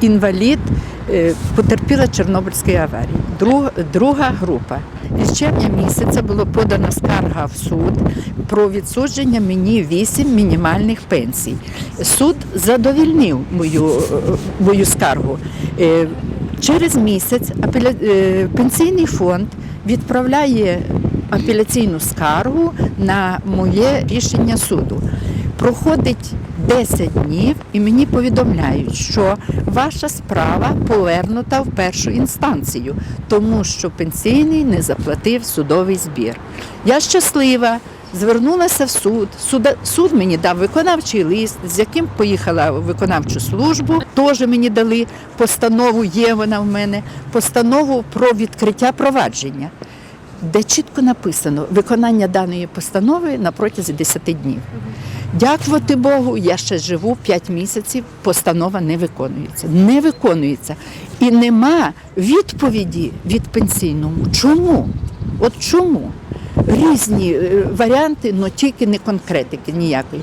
інвалід, е, потерпіла Чорнобильської аварії. Друг, друга група. Із червня місяця було подана скарга в суд про відсудження мені 8 мінімальних пенсій. Суд задовільнив мою, е, мою скаргу. Е, Через місяць апеля... пенсійний фонд відправляє апеляційну скаргу на моє рішення суду. Проходить 10 днів і мені повідомляють, що ваша справа повернута в першу інстанцію, тому що пенсійний не заплатив судовий збір. Я щаслива. Звернулася в суд. Суда- Суд мені дав виконавчий лист, з яким поїхала в виконавчу службу. Теж мені дали постанову, є вона в мене, постанову про відкриття провадження, де чітко написано виконання даної постанови на протязі 10 днів. Дякувати Богу, я ще живу 5 місяців, постанова не виконується. Не виконується. І нема відповіді від пенсійному. Чому? От чому? Різні е, варіанти, але тільки не конкретики ніякої.